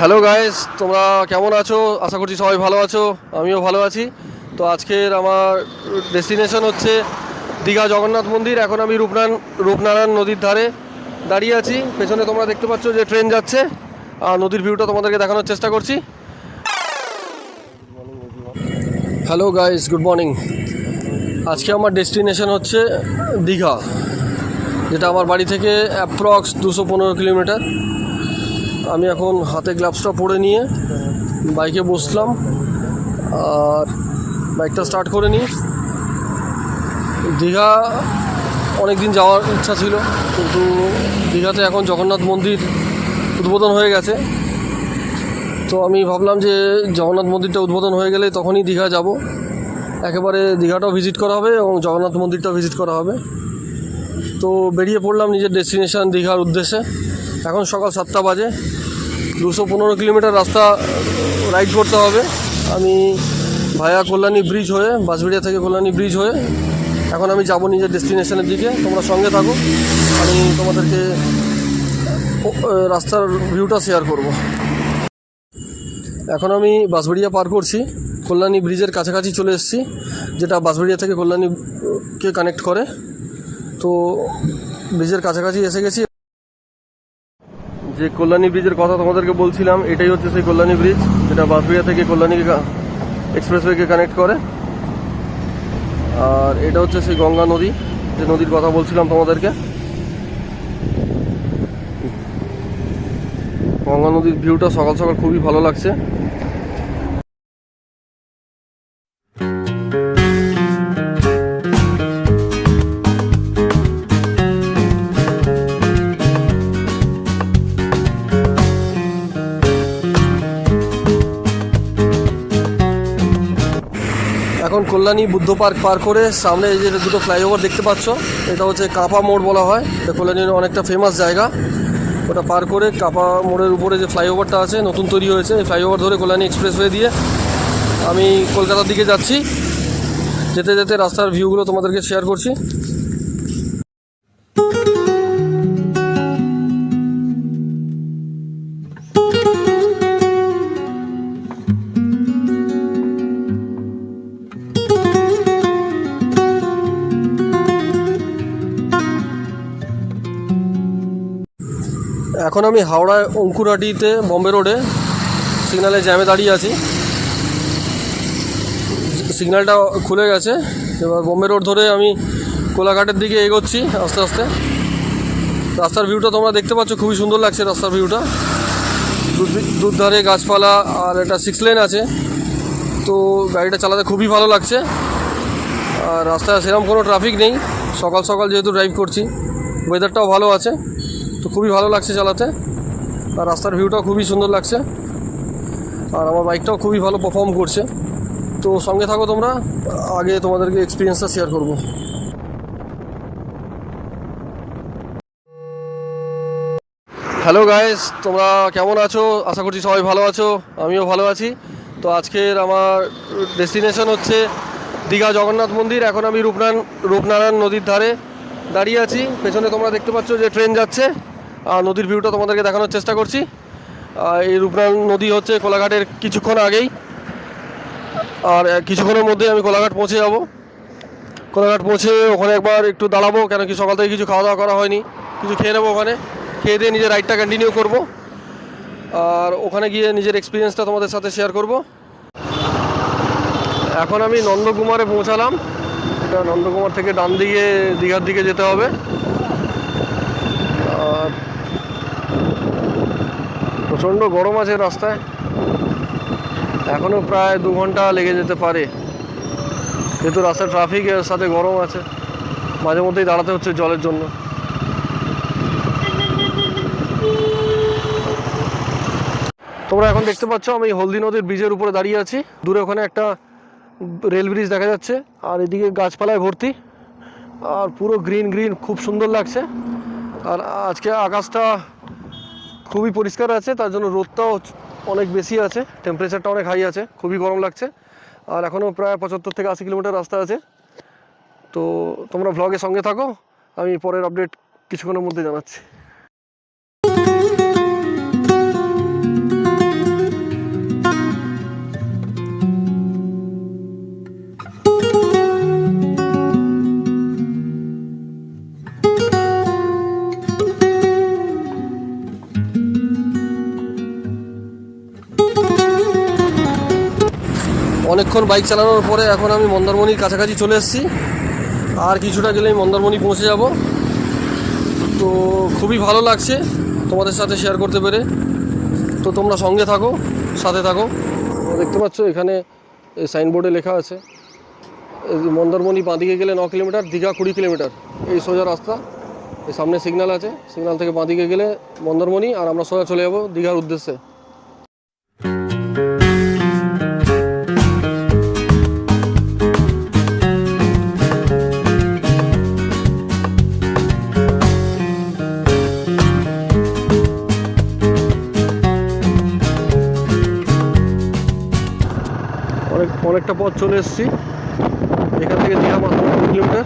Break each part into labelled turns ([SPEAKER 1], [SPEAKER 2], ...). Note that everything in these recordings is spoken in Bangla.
[SPEAKER 1] হ্যালো গাইস তোমরা কেমন আছো? আশা করছি সবাই ভালো আছো। আমিও ভালো আছি। তো আজকের আমার ডেস্টিনেশন হচ্ছে দীঘা জগন্নাথ মন্দির। এখন আমি রূপনারায়ণ রূপনারায়ণ নদীর ধারে দাঁড়িয়ে আছি। পেছনে তোমরা দেখতে পাচ্ছ যে ট্রেন যাচ্ছে। আর নদীর ভিউটা তোমাদেরকে দেখানোর চেষ্টা করছি। হ্যালো গাইস গুড মর্নিং আজকে আমার ডেস্টিনেশন হচ্ছে দীঘা, যেটা আমার বাড়ি থেকে অ্যাপ্রক্স দুশো পনেরো কিলোমিটার। আমি এখন হাতে গ্লাভসটা পরে নিয়ে বাইকে বসলাম। আর বাইকটা স্টার্ট করে নিই। দীঘা অনেক দিন যাওয়ার ইচ্ছা ছিল, কিন্তু দীঘাতে এখন জগন্নাথ মন্দির উদ্বোধন হয়ে গেছে। তো আমি ভাবলাম যে জগন্নাথ মন্দিরটা উদ্বোধন হয়ে গেলে তখনই দীঘা যাব। একেবারে দীঘাটাও ভিজিট করা হবে এবং জগন্নাথ মন্দিরটাও ভিজিট করা হবে। তো বেরিয়ে পড়লাম নিজের ডেস্টিনেশন দীঘার উদ্দেশ্যে। এখন সকাল সাতটা বাজে। দুশো পনেরো কিলোমিটার রাস্তা রাইড করতে হবে। আমি ভায়া কল্যাণী ব্রিজ হয়ে, বাঁশবেড়িয়া থেকে কল্যাণী ব্রিজ হয়ে, এখন আমি যাব নিজের ডেস্টিনেশনের দিকে। তোমরা সঙ্গে থাকো। আমি তোমাদেরকে রাস্তার ভিউটা শেয়ার করব। এখন আমি বাঁশবেড়িয়া পার করছি। কল্যাণী ব্রিজের কাছাকাছি চলে এসেছি, যেটা বাঁশবেড়িয়া থেকে কল্যাণীকে কানেক্ট করে। তো ব্রিজের কাছাকাছি এসে গেছি। যে কল্যাণী ব্রিজের কথা তোমাদেরকে বলছিলাম, এটাই হচ্ছে সেই কল্যাণী ব্রিজ, যেটা বাঁশবিড়িয়া থেকে কল্যাণী এক্সপ্রেসওয়েকে কানেক্ট করে। আর এটা হচ্ছে সেই গঙ্গা নদী, যে নদীর কথা বলছিলাম তোমাদেরকে। গঙ্গা নদীর ভিউটা সকাল সকাল খুবই ভালো লাগছে। কল্যাণী বুদ্ধ পার্ক পার করে সামনে এই যে দুটো ফ্লাইওভার দেখতে পাচ্ছ, এটা হচ্ছে কাপা মোড় বলা হয়। এটা কল্যাণীর অনেকটা ফেমাস জায়গা। ওটা পার করে কাপা মোড়ের উপরে যে ফ্লাইওভারটা আছে, নতুন তৈরি হয়েছে। এই ফ্লাইওভার ধরে কল্যাণী এক্সপ্রেসওয়ে দিয়ে আমি কলকাতার দিকে যাচ্ছি। যেতে যেতে রাস্তার ভিউগুলো তোমাদেরকে শেয়ার করছি। এখন আমি হাওড়ায় অঙ্কুরহাটিতে বম্বে রোডে সিগনালে জ্যামে দাঁড়িয়ে আছি। সিগন্যালটা খুলে গেছে, এবার বম্বে রোড ধরে আমি কোলাঘাটের দিকে এগোচ্ছি আস্তে আস্তে। রাস্তার ভিউটা তোমরা দেখতে পাচ্ছ, খুবই সুন্দর লাগছে রাস্তার ভিউটা। দু- দুধারে গাছপালা আর একটা সিক্স লেন আছে। তো গাড়িটা চালাতে খুবই ভালো লাগছে। আর রাস্তায় সেরকম কোনো ট্রাফিক নেই। সকাল সকাল যেহেতু ড্রাইভ করছি ওয়েদারটাও ভালো আছে। তো খুবই ভালো লাগছে চালাতে। আর রাস্তার ভিউটাও খুবই সুন্দর লাগছে। আর আমার বাইকটাও খুবই ভালো পারফর্ম করছে। তো সঙ্গে থাকো তোমরা, আগে তোমাদেরকে এক্সপিরিয়েন্সটা শেয়ার করব। হ্যালো গাইস তোমরা কেমন আছো? আশা করছি সবাই ভালো আছো, আমিও ভালো আছি। তো আজকের আমার ডেস্টিনেশন হচ্ছে দীঘা জগন্নাথ মন্দির। এখন আমি রূপনারায়ণ রূপনারায়ণ নদীর ধারে দাঁড়িয়ে আছি। পেছনে তোমরা দেখতে পাচ্ছ যে ট্রেন যাচ্ছে। নদীর ভিউটা তোমাদেরকে দেখানোর চেষ্টা করছি। এই রূপনারায়ণ নদী হচ্ছে কোলাঘাটের কিছুক্ষণ আগেই। আর কিছুক্ষণের মধ্যে আমি কোলাঘাট পৌঁছে যাব। কোলাঘাট পৌঁছে ওখানে একবার একটু দাঁড়াবো, কেন কি সকাল থেকে কিছু খাওয়া দাওয়া করা হয়নি। কিছু খেয়ে নেব ওখানে। খেয়ে দিয়ে নিজের রাইডটা কন্টিনিউ করব। আর ওখানে গিয়ে নিজের এক্সপিরিয়েন্সটা তোমাদের সাথে শেয়ার করব। এখন আমি নন্দকুমারে পৌঁছালাম। এটা নন্দকুমার থেকে ডান দিকে, দীঘার দিকে যেতে হবে। প্রচণ্ড গরম আছে রাস্তায়। এখনও প্রায় দু ঘণ্টা লেগে যেতে পারে। যেহেতু রাস্তায় ট্রাফিকের সাথে গরম আছে, মাঝে মধ্যেই দাঁড়াতে হচ্ছে জলের জন্য। তোমরা এখন দেখতে পাচ্ছ, আমি হলদি নদীর ব্রিজের উপরে দাঁড়িয়ে আছি। দূরে ওখানে একটা রেল ব্রিজ দেখা যাচ্ছে, আর এদিকে গাছপালায় ভর্তি। আর পুরো গ্রিন গ্রিন খুব সুন্দর লাগছে। আর আজকে আকাশটা খুবই পরিষ্কার আছে, তার জন্য রোদটাও অনেক বেশি আছে টেম্পারেচারটা অনেক হাই আছে, খুবই গরম লাগছে। আর এখনও প্রায় পঁচাত্তর থেকে আশি কিলোমিটার রাস্তা আছে। তো তোমরা ভ্লগের সঙ্গে থাকো, আমি পরের আপডেট কিছুক্ষণের মধ্যে জানাচ্ছি। অনেকক্ষণ বাইক চালানোর পরে এখন আমি মন্দারমণির কাছাকাছি চলে এসেছি। আর কিছুটা গেলেই মন্দারমণি পৌঁছে যাব। তো খুবই ভালো লাগছে তোমাদের সাথে শেয়ার করতে পেরে। তো তোমরা সঙ্গে থাকো, সাথে থাকো। দেখতে পাচ্ছ এখানে এই সাইনবোর্ডে লেখা আছে মন্দারমণি বাঁদিকে গেলে ন কিলোমিটার, দীঘা কুড়ি কিলোমিটার। এই সোজা রাস্তা, এই সামনে সিগন্যাল আছে। সিগন্যাল থেকে বাঁদিকে গেলে মন্দারমণি, আর আমরা সোজা চলে যাব দীঘার উদ্দেশ্যে। অনেক, অনেকটা পথ চলে এসেছি। এখান থেকে দীঘা মাত্র কুড়ি কিলোমিটার।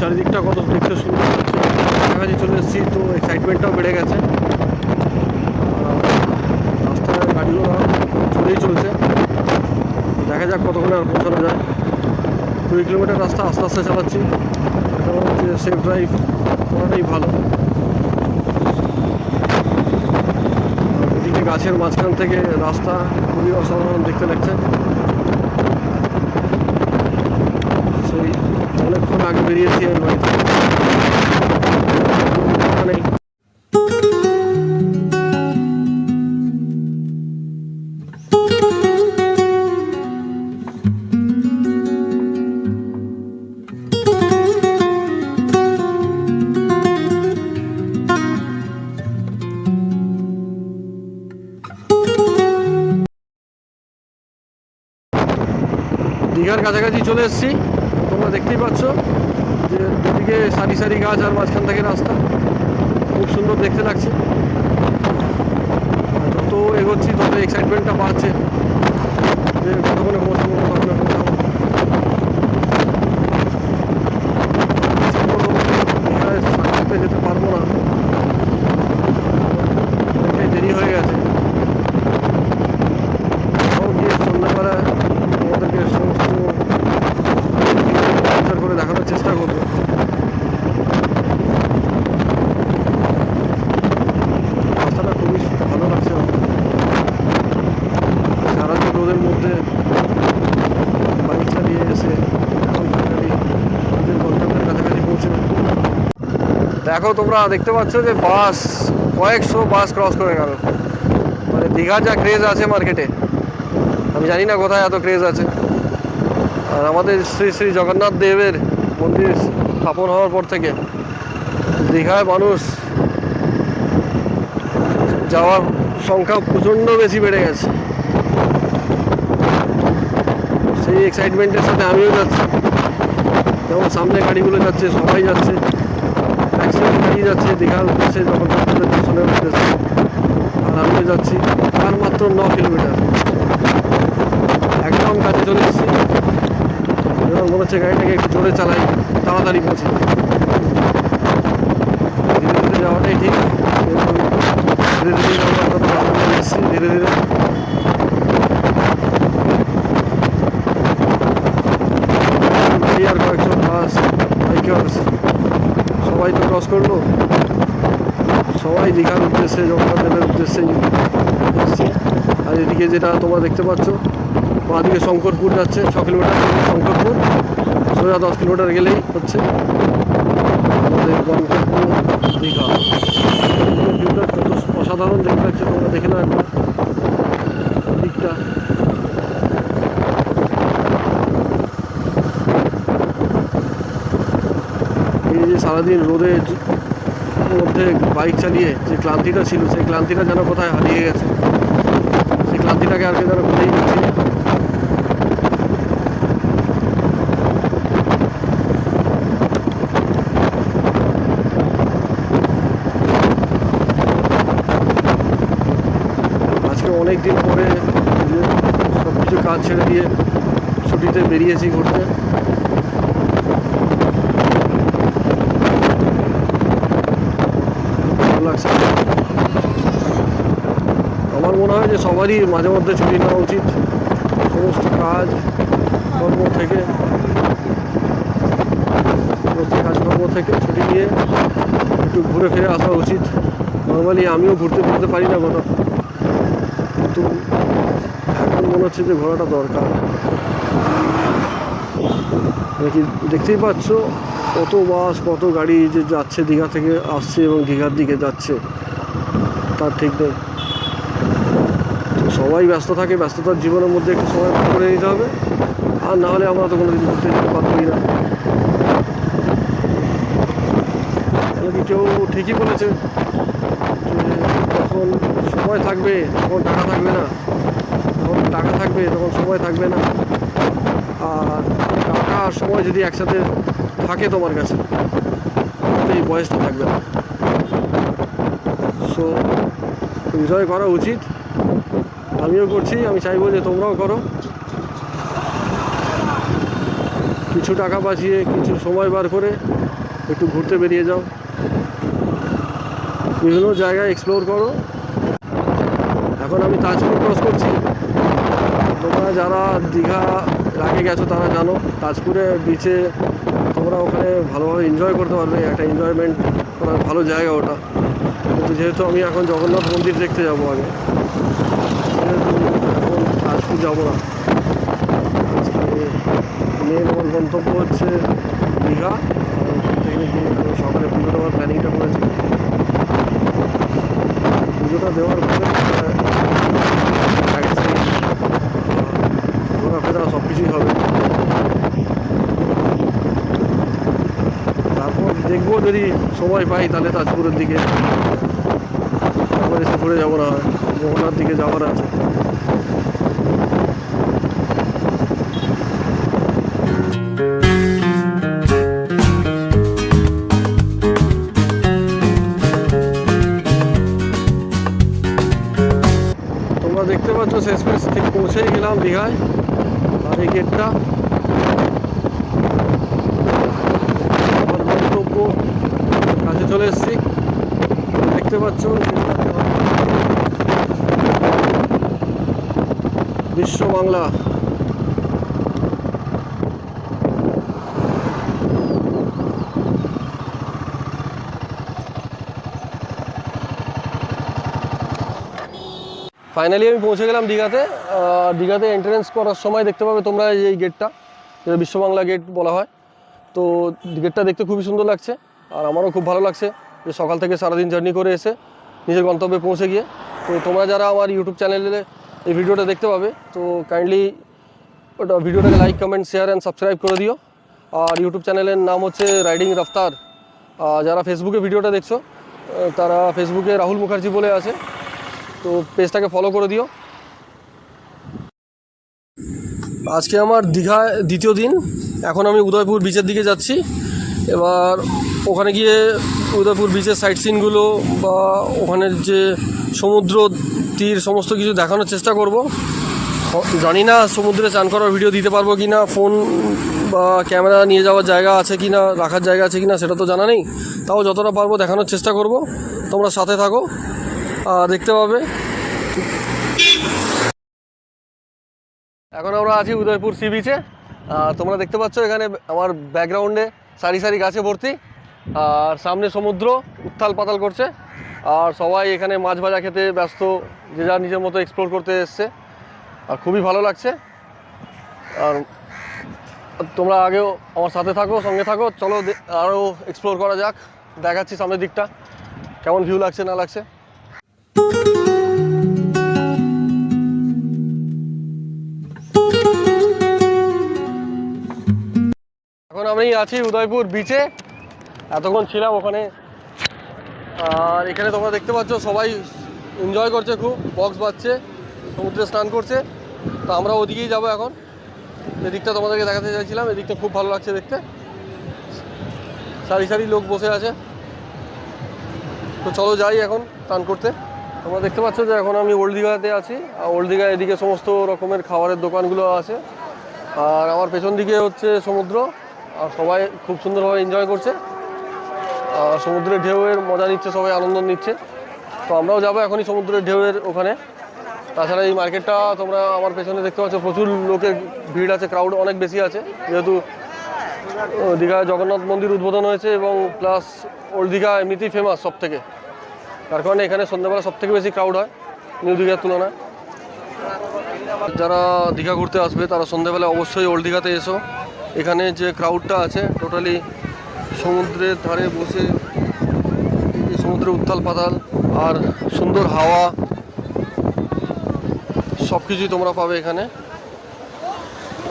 [SPEAKER 1] চারিদিকটা কত দেখতে সুন্দর লাগছে। কাছাকাছি চলে এসেছি, তো এক্সাইটমেন্টটাও বেড়ে গেছে। রাস্তায় গাড়িগুলো চলেই চলছে। দেখা যাক কতক্ষণে আর পৌঁছানো যায়। কুড়ি কিলোমিটার রাস্তা আস্তে আস্তে চালাচ্ছি। হচ্ছে সেফ ড্রাইভ করাটাই ভালো আর এদিকে গাছের মাঝখান থেকে রাস্তা খুবই অসাধারণ দেখতে লাগছে সেই অনেকক্ষণ আগে বেরিয়েছি আমি বাড়ি থেকে। দীঘার কাছাকাছি চলে এসেছি। তোমরা দেখতেই পাচ্ছ যে দুদিকে সারি সারি গাছ আর মাঝখান থেকে রাস্তা। খুব সুন্দর দেখতে লাগছে। যত এগোচ্ছি, তত এক্সাইটমেন্টটা বাড়ছে। যে কতক্ষণে পৌঁছাবো কতক্ষণে পৌঁছাবো। দীঘায় যেতে পারব না অনেকটাই দেরি হয়ে গেছে তাও গিয়ে সন্ধ্যাবেলা তোমাদেরকে সমস্ত capture করে দেখানোর চেষ্টা করব। রাস্তাটা খুবই ভালো লাগছে। সারাদিন রোদের মধ্যে বাইক চালিয়ে এসে কাছাকাছি দেখো তোমরা, দেখতে পাচ্ছ যে বাস, কয়েকশো বাস ক্রস করে গেল। মানে দীঘা যা ক্রেজ আছে মার্কেটে আমি জানি না কোথায় এত ক্রেজ আছে। আর আমাদের শ্রী শ্রী জগন্নাথ দেবের মন্দির স্থাপন হওয়ার পর থেকে দীঘায় মানুষ যাওয়ার সংখ্যা প্রচণ্ড বেশি বেড়ে গেছে। সেই এক্সাইটমেন্টের সাথে আমিও যাচ্ছি। যেমন সামনে গাড়িগুলো যাচ্ছে, সবাই যাচ্ছে। ম্যাক্সিমাম গাড়ি যাচ্ছে, দীঘার উদ্দেশ্যে জগন্নাথ দেবের দর্শনের উদ্দেশ্যে। আর আমিও যাচ্ছি আর মাত্র ন কিলোমিটার। একদম কাছে চলে এসেছি। এবার মনে হচ্ছে গাড়িটাকে একটু জোরে চালাই, তাড়াতাড়ি পৌঁছে। ধীরে ধীরে যাওয়াটাই ঠিক। ধীরে ধীরে ধীরে ধীরে। আর কয়েকজন বাস বাইকার্স সবাই তো ক্রস করল। সবাই দীঘার উদ্দেশ্যে, জগন্নাথ দেবের উদ্দেশ্যে আর এদিকে যেটা তোমরা দেখতে পাচ্ছ বাঁদিকে শঙ্করপুর যাচ্ছে, ছ কিলোমিটার শঙ্করপুর, সোজা দশ কিলোমিটার গেলেই হচ্ছে। আমাদের গন্তব্য দীঘা। কত অসাধারণ দেখতে লাগছে তোমরা দেখে নাও একবার। দিকটা এই যে সারাদিন রোদের মধ্যে বাইক চালিয়ে যে ক্লান্তিটা ছিল, সেই ক্লান্তিটা যেন কোথায় হারিয়ে গেছে, সেই ক্লান্তিটাকে আর কি যেন কোথায় পাচ্ছি না। আজকে অনেক দিন পরে যে কিছু কাজ ছেড়ে দিয়ে ছুটিতে বেরিয়েছি ঘুরতে। আমার মনে হয় যে সবারই মাঝে মধ্যে ছুটি নেওয়া উচিত। সমস্ত কাজ, কর্ম থেকে, সমস্ত কাজকর্ম থেকে ছুটি নিয়ে একটু ঘুরে ফিরে আসা উচিত। নর্মালি আমিও ঘুরতে ফিরতে পারি না কোথাও কিন্তু মনে হচ্ছে যে ঘোরাটা দরকার। নাকি দেখতেই পাচ্ছ, কত বাস, কত গাড়ি যে যাচ্ছে, দীঘা থেকে আসছে এবং দীঘার দিকে যাচ্ছে। তার ঠিক নেই। সবাই ব্যস্ত থাকে, ব্যস্ততার জীবনের মধ্যে একটু সময় করে নিতে হবে। আর না হলে আমরা তো কোনোদিন ঘুরতে যেতে পারবোই না। যদি কেউ ঠিকই বলেছে যে যখন সময় থাকবে, তখন টাকা থাকবে না? যখন টাকা থাকবে, তখন সময় থাকবে না। আর টাকা আর সময় যদি একসাথে থাকে তোমার কাছে এই বয়সটা থাকবে না। সো এনজয় করা উচিত। আমিও করছি, আমি চাইব যে তোমরাও করো। কিছু টাকা বাঁচিয়ে, কিছু সময় বার করে একটু ঘুরতে বেরিয়ে যাও। বিভিন্ন জায়গায় এক্সপ্লোর করো। এখন আমি তাজপুর ক্রস করছি। যারা দীঘা আগে গেছো তারা জানো, তাজপুরে বিচে তোমরা ওখানে ভালোভাবে এনজয় করতে পারবে, একটা এনজয়মেন্ট করার ভালো জায়গা ওটা। কিন্তু যেহেতু আমি এখন জগন্নাথ মন্দির দেখতে যাব আগে এখন তাজপুর যাব না মেন আমার গন্তব্য হচ্ছে দীঘা সকালে পুজো দেওয়ার প্ল্যানিংটা করেছি। পুজোটা দেওয়ার পরে ট্যাক্সি সব কিছুই হবে। তারপর দেখব যদি সময় পাই তাহলে তাজপুরের দিকে। তারপরে ঘুরে যাব না হয়। মোহনার দিকে যাওয়ার আছে। দেখতে পাচ্ছ শেষমেশ ঠিক পৌঁছেই গেলাম দীঘায়। এই আমার গন্তব্য কাছে চলে এসেছি। দেখতে পাচ্ছ বিশ্ব বাংলা। ফাইনালি আমি পৌঁছে গেলাম দীঘাতে। দীঘাতে এন্ট্রেন্স করার সময় দেখতে পাবে তোমরা এই গেটটা যেটা বিশ্ববাংলা গেট বলা হয়। তো গেটটা দেখতে খুবই সুন্দর লাগছে, আর আমারও খুব ভালো লাগছে যে সকাল থেকে সারাদিন জার্নি করে এসে নিজের গন্তব্যে পৌঁছে গিয়ে। তো তোমরা যারা আমার ইউটিউব চ্যানেলে এই ভিডিওটা দেখতে পাবে, তো কাইন্ডলি ওটা ভিডিওটাকে like comment share and subscribe করে দিও। আর ইউটিউব চ্যানেলের নাম হচ্ছে রাইডিং রফতার যারা ফেসবুকে ভিডিওটা দেখছ তারা ফেসবুকে রাহুল মুখার্জি বলে আছে। তো পেজটাকে ফলো করে দিও। আজকে আমার দীঘায় দ্বিতীয় দিন। এখন আমি উদয়পুর বিচের দিকে যাচ্ছি। এবার ওখানে গিয়ে উদয়পুর বিচের সাইট সিনগুলো বা ওখানের যে সমুদ্র তীর সমস্ত কিছু দেখানোর চেষ্টা করব। জানি না সমুদ্রে চান করার ভিডিও দিতে পারব কি না ফোন বা ক্যামেরা নিয়ে যাওয়ার জায়গা আছে কি না রাখার জায়গা আছে কি না সেটা তো জানা নেই। তাও যতটা পারব দেখানোর চেষ্টা করব। তোমরা সাথে থাকো। দেখতে পাবে। এখন আমরা আছি উদয়পুর সি বিচে। তোমরা দেখতে পাচ্ছ এখানে আমার ব্যাকগ্রাউন্ডে সারি সারি গাছে ভর্তি। আর সামনে সমুদ্র, উত্তাল পাতাল করছে। আর সবাই এখানে মাছ ভাজা খেতে ব্যস্ত, যে যার নিজের মতো এক্সপ্লোর করতে এসছে। আর খুবই ভালো লাগছে। আর তোমরা আগেও আমার সাথে থাকো, সঙ্গে থাকো। চলো আরও এক্সপ্লোর করা যাক। দেখাচ্ছি সামনের দিকটা। কেমন ভিউ লাগছে, না লাগছে। আমি আছি উদয়পুর বিচে এতক্ষণ ছিলাম ওখানে। আর এখানে তোমরা দেখতে পাচ্ছ সবাই এনজয় করছে খুব বক্স বাজছে, সমুদ্রে স্নান করছে। তো আমরা ওদিকেই যাব এখন। এদিকটা তোমাদেরকে দেখাতে চাইছিলাম, এদিকটা খুব ভালো লাগছে দেখতে। সারি সারি লোক বসে আছে। তো চলো যাই এখন স্নান করতে। তোমরা দেখতে পাচ্ছ যে এখন আমি ওল্ড দীঘাতে আছি। আর ওল্ড দীঘা এদিকে সমস্ত রকমের খাবারের দোকানগুলো আছে। আর আমার পেছন দিকে হচ্ছে সমুদ্র। আর সবাই খুব সুন্দরভাবে এনজয় করছে। সমুদ্রের ঢেউয়ের মজা নিচ্ছে, সবাই আনন্দ নিচ্ছে। তো আমরাও যাব এখনই সমুদ্রের ঢেউয়ের ওখানে। তাছাড়া এই মার্কেটটা তোমরা আমার পেছনে দেখতে পাচ্ছ, প্রচুর লোকের ভিড় আছে ক্রাউড অনেক বেশি আছে। যেহেতু দীঘায় জগন্নাথ মন্দির উদ্বোধন হয়েছে এবং প্লাস ওল্ড দীঘা এমনিতেই ফেমাস সব থেকে তার কারণে এখানে সন্ধ্যাবেলা সব থেকে বেশি ক্রাউড হয় নিউ দীঘার তুলনায়। যারা দীঘা ঘুরতে আসবে, তারা সন্ধেবেলা অবশ্যই ওল্ড দীঘাতে এসো। এখানে যে ক্রাউডটা আছে টোটালি সমুদ্রের ধারে বসে সমুদ্রের উত্তাল পাতাল আর সুন্দর হাওয়া সব কিছুই তোমরা পাবে এখানে।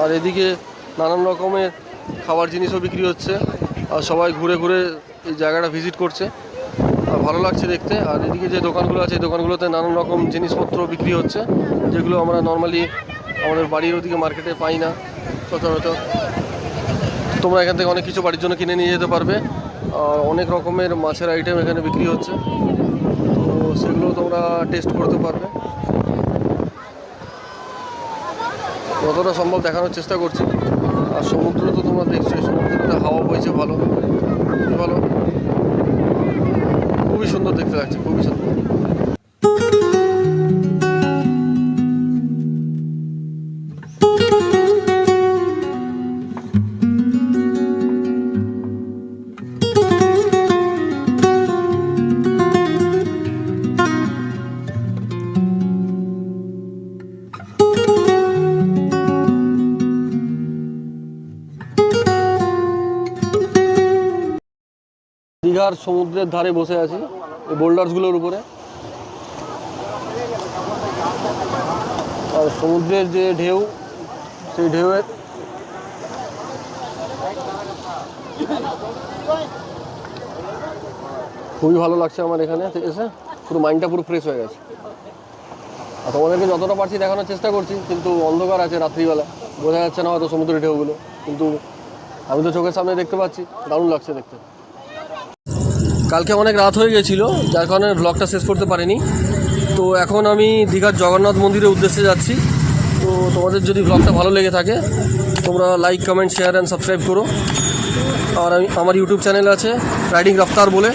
[SPEAKER 1] আর এদিকে নানান রকমের খাবার জিনিসও বিক্রি হচ্ছে, আর সবাই ঘুরে ঘুরে এই জায়গাটা ভিজিট করছে। আর ভালো লাগছে দেখতে। আর এদিকে যে দোকানগুলো আছে, এই দোকানগুলোতে নানান রকম জিনিসপত্র বিক্রি হচ্ছে, যেগুলো আমরা নর্মালি আমাদের বাড়ির ওদিকে মার্কেটে পাই না, সচরাচর। তোমরা এখান থেকে অনেক কিছু বাড়ির জন্য কিনে নিয়ে যেতে পারবে। অনেক রকমের মাছের আইটেম এখানে বিক্রি হচ্ছে। তো সেগুলো তোমরা টেস্ট করতে পারবে। যতটা সম্ভব দেখানোর চেষ্টা করছি। আর সমুদ্র তো তোমরা দেখছোই সমুদ্রতে হাওয়া বইছে ভালো। খুবই ভালো। খুবই সুন্দর দেখতে লাগছে, খুবই সুন্দর। দীঘার সমুদ্রের ধারে বসে আছি, এই বোল্ডার্সগুলোর উপরে। আর সমুদ্রের যে ঢেউ, সেই ঢেউয়ের খুবই ভালো লাগছে আমার এখানে এসে পুরো মাইন্ডটা পুরো ফ্রেশ হয়ে গেছে। আর তোমাদেরকে যতটা পারছি দেখানোর চেষ্টা করছি, কিন্তু অন্ধকার আছে রাত্রিবেলা। বোঝা যাচ্ছে না হয়তো সমুদ্রের ঢেউগুলো, কিন্তু আমি তো চোখের সামনে দেখতে পাচ্ছি, দারুণ লাগছে দেখতে। কালকে অনেক রাত হয়ে গেছিল, যার কারণে ব্লগটা শেষ করতে পারিনি। তো এখন আমি দীঘার জগন্নাথ মন্দিরের উদ্দেশ্যে যাচ্ছি। তো তোমাদের যদি ব্লগটা ভালো লেগে থাকে, তোমরা like comment share and subscribe করো। আর আমি আমার ইউটিউব চ্যানেল আছে রাইডিং রফতার বলে।